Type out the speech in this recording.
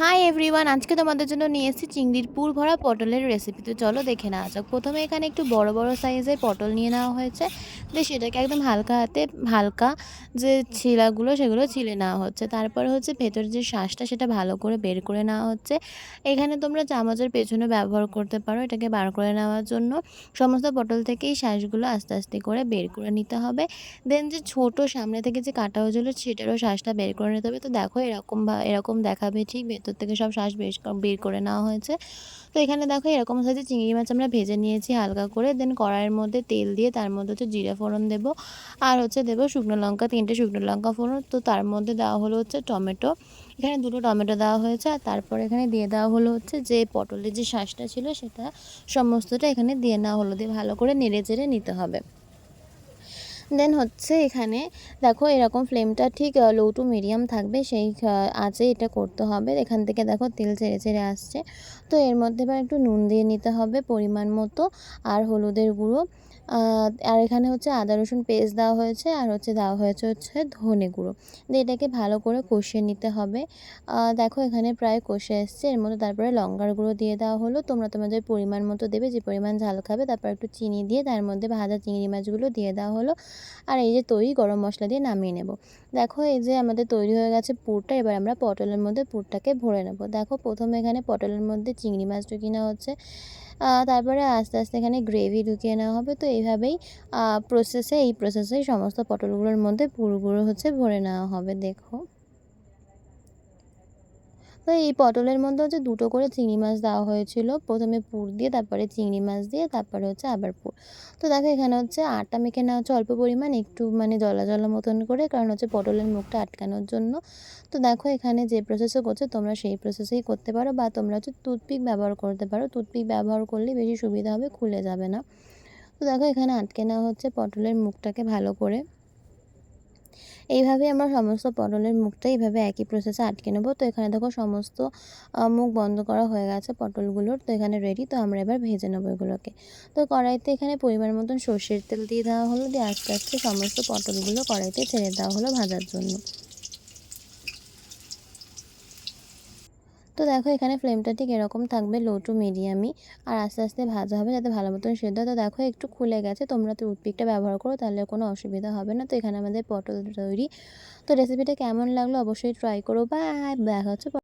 Hi everyone আজকে তোমাদের জন্য নিয়ে এসেছি চিংড়ির পুর ভরা পটলের রেসিপি তো চলো দেখে নেওয়া যাক। প্রথমে এখানে একটু বড় বড় সাইজের পটল নিয়ে নেওয়া হয়েছে। দিয়ে সেটাকে একদম হালকা হাতে, হালকা যে ছিলাগুলো সেগুলো ছিলে নেওয়া হচ্ছে। তারপর হচ্ছে ভেতরের যে শ্বাসটা সেটা ভালো করে বের করে নেওয়া হচ্ছে। এখানে তোমরা চামচের পেছনে ব্যবহার করতে পারো এটাকে বার করে নেওয়ার জন্য। সমস্ত পটল থেকেই শ্বাসগুলো আস্তে আস্তে করে বের করে নিতে হবে। দেন যে ছোট সামনে থেকে যে কাটা হয়েছিল সেটারও শ্বাসটা বের করে নিতে হবে। তো দেখো এরকম বা এরকম দেখাবে ঠিক ভেতর থেকে সব শ্বাস বের বের করে নেওয়া হয়েছে। তো এখানে দেখো এরকম সাইজে চিংড়ি মাছ আমরা ভেজে নিয়েছি হালকা করে। দেন কড়াইয়ের মধ্যে তেল দিয়ে তার মধ্যে হচ্ছে জিরে ফোড়ন দেবো। আর হচ্ছে দেবো শুকনো লঙ্কা, তিনটে শুকনো লঙ্কা ফোড়ন। তো তার মধ্যে দেওয়া হলো হচ্ছে টমেটো। এখানে দুটো টমেটো দেওয়া হয়েছে আর তারপর এখানে দিয়ে দেওয়া হলো হচ্ছে যে পটলের যে শ্বাসটা ছিল সেটা সমস্তটা এখানে দিয়ে নেওয়া হলো। দিয়ে ভালো করে নেড়ে চেড়ে নিতে হবে। দেন হচ্ছে এখানে, দেখো এরকম ফ্লেমটা ঠিক লো টু মিডিয়াম থাকবে, সেই আঁচে এটা করতে হবে। এখান থেকে দেখো তেল ছেড়ে ছেড়ে আসছে। তো এর মধ্যে এবার একটু নুন দিয়ে নিতে হবে পরিমাণ মতো, আর হলুদের গুঁড়ো। আর এখানে হচ্ছে আদা, রসুন পেস্ট দেওয়া হয়েছে, আর হচ্ছে দেওয়া হয়েছে হচ্ছে ধনে গুঁড়ো। দিয়ে এটাকে ভালো করে কষিয়ে নিতে হবে। দেখো এখানে প্রায় কষে এসছে। এর মধ্যে তারপরে লঙ্কার গুঁড়ো দিয়ে দেওয়া হলো। তোমরা তোমাদের পরিমাণ মতো দেবে। যে পরিমাণ ঝাল খাবে, তারপর একটু চিনি দিয়ে তার মধ্যে ভাজা চিংড়ি মাছগুলো দিয়ে দেওয়া হলো। আর এই যে তৈরি গরম মশলা দিয়ে নামিয়ে নেব। দেখো এই যে আমাদের তৈরি হয়ে গেছে পুরটা, এবার আমরা পটলের মধ্যে পুরটাকে ভরে নেব। দেখো প্রথমে এখানে পটলের মধ্যে চিংড়ি মাছ ঢুকিয়ে নেওয়া হচ্ছে। তারপরে আস্তে আস্তে এখানে গ্রেভি ঢুকিয়ে নেওয়া হবে। তো এইভাবেই প্রসেসে এই প্রসেসে সমস্ত পটলগুলোর মধ্যে পুরোগুলো হচ্ছে ভরে নেওয়া হবে, দেখো। তো এই পটলের মধ্যে হচ্ছে দুটো করে চিংড়ি মাছ দেওয়া হয়েছিল। প্রথমে পুর দিয়ে, তারপরে চিংড়ি মাছ দিয়ে, তারপরে হচ্ছে আবার পুর। তো দেখো এখানে হচ্ছে আটা মেখে নেওয়া হচ্ছে অল্প পরিমাণ, একটু মানে জলা জলা মতন করে, কারণ হচ্ছে পটলের মুখটা আটকানোর জন্য। তো দেখো এখানে যে প্রসেসে করছে, তোমরা সেই প্রসেসেই করতে পারো বা তোমরা হচ্ছে টুথপিক ব্যবহার করতে পারো। টুথপিক ব্যবহার করলে বেশি সুবিধা হবে, খুলে যাবে না। তো দেখো এখানে আটকে নেওয়া হচ্ছে পটলের মুখটাকে ভালো করে। এইভাবে আমরা সমস্ত পটলের মুখটা এইভাবে একই প্রসেসে আটকে নেব। তো এখানে দেখো সমস্ত মুখ বন্ধ করা হয়ে গেছে পটলগুলোর। তো এখানে রেডি তো আমরা এবার ভেজে নেব এগুলোকে। তো কড়াইতে এখানে পরিমাণ মতন সর্ষের তেল দিয়ে দেওয়া হলো। দিয়ে আস্তে আস্তে সমস্ত পটলগুলো কড়াইতে ছেড়ে দেওয়া হলো ভাজার জন্য। তো দেখো এখানে ফ্লেমটা ঠিক এরকম থাকবে লো টু মিডিয়ামই আর আস্তে আস্তে ভাজা হবে যাতে ভালো মতন সেদ্ধ তো দেখো একটু খুলে গেছে, তোমরা তো টুথপিকটা ব্যবহার করো, তাহলে কোনো অসুবিধা হবে না। তো এখানে আমাদের পটল তৈরি। তো রেসিপিটা কেমন লাগল অবশ্যই ট্রাই করো। বা দেখা হচ্ছে